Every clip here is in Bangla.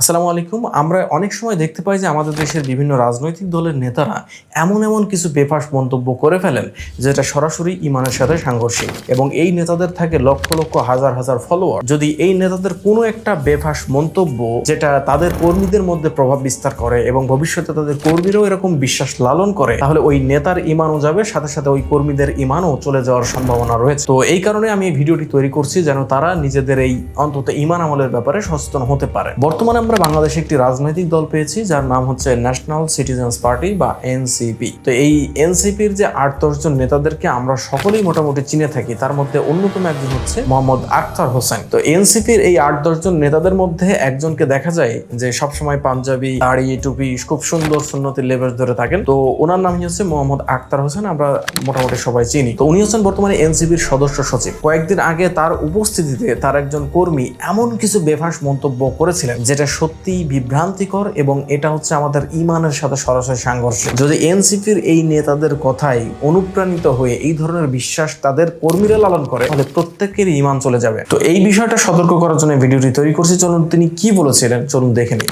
আসসালামু আলাইকুম। আমরা অনেক সময় দেখতে পাই যে আমাদের দেশের বিভিন্ন রাজনৈতিক দলের নেতারা এমন এমন কিছু বেফাস মন্তব্য করে ফেলেন, যেটা সরাসরি ইমানের সাথে সাংঘর্ষিক। এবং এই নেতাদের থাকে লক্ষ লক্ষ, হাজার হাজার ফলোয়ার যদি এই নেতাদের কোনো একটা বেফাস মন্তব্য যেটা তাদের কর্মীদের মধ্যে প্রভাব বিস্তার করে এবং ভবিষ্যতে তাদের কর্মীরাও এরকম বিশ্বাস লালন করে, তাহলে ওই নেতার ইমানও যাবে, সাথে সাথে ওই কর্মীদের ইমানও চলে যাওয়ার সম্ভাবনা রয়েছে। তো এই কারণে আমি এই ভিডিওটি তৈরি করছি যেন তারা নিজেদের এই অন্তত ইমান আমলের ব্যাপারে সচেতন হতে পারে। বর্তমানে আমরা বাংলাদেশে একটি রাজনৈতিক দল পেয়েছি, যার নাম হচ্ছে ন্যাশনাল সিটিজেন্স পার্টি বা এনসিপি তো এই এনসিপির যে আট দশজন নেতাদেরকে আমরা সকলেই মোটামুটি চিনে থাকি, তার মধ্যে অন্যতম একজন হচ্ছে মোহাম্মদ আখতার হোসেন। তো এনসিপির এই আট দশজন নেতাদের মধ্যে একজনকে দেখা যায় যে সবসময় পাঞ্জাবি দাড়ি টুপি, খুব সুন্দর সুন্নতি লেবাস ধরে থাকেন। তো ওনার নাম হচ্ছে মোহাম্মদ আখতার হোসেন, আমরা মোটামুটি সবাই চিনি। তো উনি হচ্ছেন বর্তমানে এনসিপির সদস্য সচিব। কয়েকদিন আগে তার উপস্থিতিতে তার একজন কর্মী এমন কিছু বেফাস মন্তব্য করেছিলেন, যেটা সত্যি বিভ্রান্তিকর এবং এটা হচ্ছে আমাদের ইমানের সাথে সরাসরি সাংঘর্ষ। যদি এনসিপির এই নেতাদের কথাই অনুপ্রাণিত হয়ে এই ধরনের বিশ্বাস তাদের কর্মীরা লালন করে, তাহলে প্রত্যেকেরই ইমান চলে যাবে। তো এই বিষয়টা সতর্ক করার জন্য ভিডিওটি তৈরি করছি। চলুন, তিনি কি বলেছিলেন? চলুন দেখে নিই।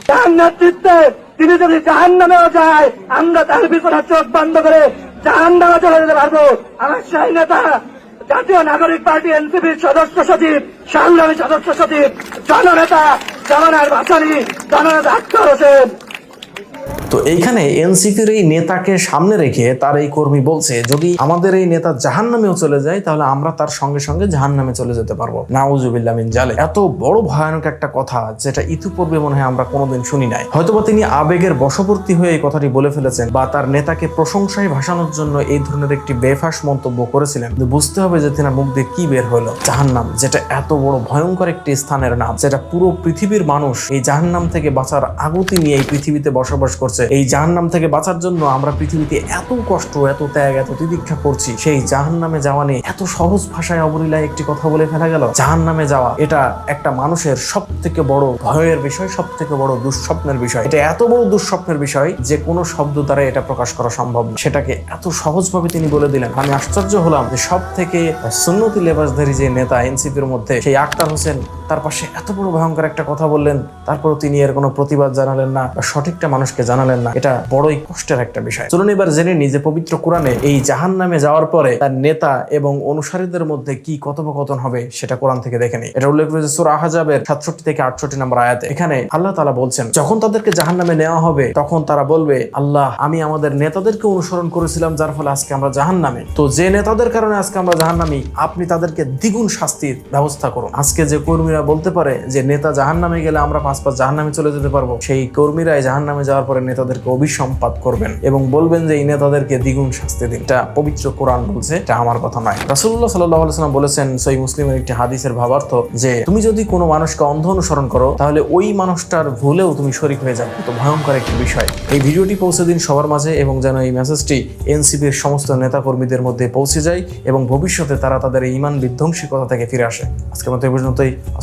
তিনি যদি জাহান নামেও যায়, আমরা তার বিপদে চোখ বন্ধ করে জাহান নামে চলে যেতে পারব। আমার সেই নেতা, জাতীয় নাগরিক পার্টি এনসিপির সদস্য সচিব, সংগ্রামী সদস্য সচিব, জননেতা জমানার ভাসানি জানানার ডাক্তার হোসেন তো এইখানে এনসিপির এই নেতাকে সামনে রেখে তার এই কর্মী বলছে, যদি আমাদের এই নেতা জাহান নামেও চলে যায়, তাহলে আমরা তার সঙ্গে সঙ্গে জাহান নামে চলে যেতে পারব। নাউজুবিল্লা মিন জালে। এত বড় ভয়ানক একটা কথা, যেটা ইতিপূর্বে মনে হয় আমরা কোনোদিন শুনি নাই। হয়তোবা তিনি আবেগের বশবর্তী হয়ে এই কথাটি বলে ফেলেছেন বা তার নেতাকে প্রশংসায় ভাসানোর জন্য এই ধরনের একটি বেফাস মন্তব্য করেছিলেন। বুঝতে হবে যে তিনার মুখ দিয়ে কি বের হলো। জাহান্নাম, যেটা এত বড় ভয়ঙ্কর একটি স্থানের নাম, যেটা পুরো পৃথিবীর মানুষ এই জাহান্নাম থেকে বাঁচার আগুতি নিয়ে এই পৃথিবীতে বসবাস করছে। এই জাহান্নাম থেকে বাঁচার জন্য আমরা পৃথিবীতে এত কষ্ট, এত ত্যাগ, এত তিদীক্ষা করছি, সেই জাহান্নামে যাওয়া নিয়ে এত সহজ ভাষায় অবলীলায় একটি কথা বলে ফেলা গেল। জাহান্নামে যাওয়া, এটা একটা মানুষের সব থেকে বড় ভয়ের বিষয় সব থেকে বড় দুঃস্বপ্নের বিষয়। এটা এত বড় দুঃস্বপ্নের বিষয় যে কোনো শব্দ দ্বারা এটা প্রকাশ করা সম্ভব না। সেটাকে এত সহজভাবে তিনি বলে দিলেন। আমি আশ্চর্য হলাম যে সব থেকে সুন্নতি লেবাসধারী যে নেতা এনসিপির মধ্যে, সেই আক্তার হোসেন তার পাশে এত বড় ভয়ঙ্কর একটা কথা বললেন, তারপরও তিনি এর কোনো প্রতিবাদ জানালেন না বা সঠিকটা মানুষকে জানালেন না। এটা বড়ই কষ্টের একটা বিষয়। চলুন এবার জেনে নি যে পবিত্র কোরআনে এই জাহান নামে যাওয়ার পরে তার নেতা এবং অনুসারীদের মধ্যে কি কথোপকথন হবে সেটা কোরআন থেকে দেখে নি এটা উল্লেখ রয়েছে সুরা আহাজাবের সাতষট্টি থেকে আটষট্টি নম্বর আয়াতে। এখানে আল্লাহ তালা বলছেন, যখন তাদেরকে জাহান নামে নেওয়া হবে, তখন তারা বলবে, আল্লাহ, আমি আমাদের নেতাদেরকে অনুসরণ করেছিলাম, যার ফলে আজকে আমরা জাহান নামে তো যে নেতাদের কারণে আজকে আমরা জাহান নামি আপনি তাদেরকে দ্বিগুণ শাস্তির ব্যবস্থা করুন। আজকে যে কর্মীরা বলতে পারে যে, নেতা জাহান নামে গেলে আমরা পাঁচ পাঁচ জাহান নামে চলে যেতে পারব। সেই কর্মীরাই জাহান নামে যাওয়ার পরে নেতাদেরকে অভিসম্পাদ করবেন এবং বলবেন যে, এই নেতাদেরকে দ্বিগুণ শাস্তি দিন। এটা পবিত্র কোরআন বলছে, এটা আমার কথা নয়। রাসুল্লাহ সাল্লাহ সাল্লাম বলেছেন সই মুসলিমের একটি হাদিসের ভাবার্থ যে, তুমি যদি কোনো মানুষকে অন্ধ অনুসরণ করো, তাহলে ওই মানুষটার ভুলেও তুমি শরিক হয়ে যাবে। তো ভয়ঙ্কর একটি বিষয়। এই ভিডিওটি পৌঁছে দিন সবার মাঝে এবং যেন এই মেসেজটি এনসিপির সমস্ত নেতাকর্মীদের মধ্যে পৌঁছে যায় এবং ভবিষ্যতে তারা তাদের ইমান বিধ্বংসী কথা থেকে ফিরে আসে। আজকের মতো এই পর্যন্তই।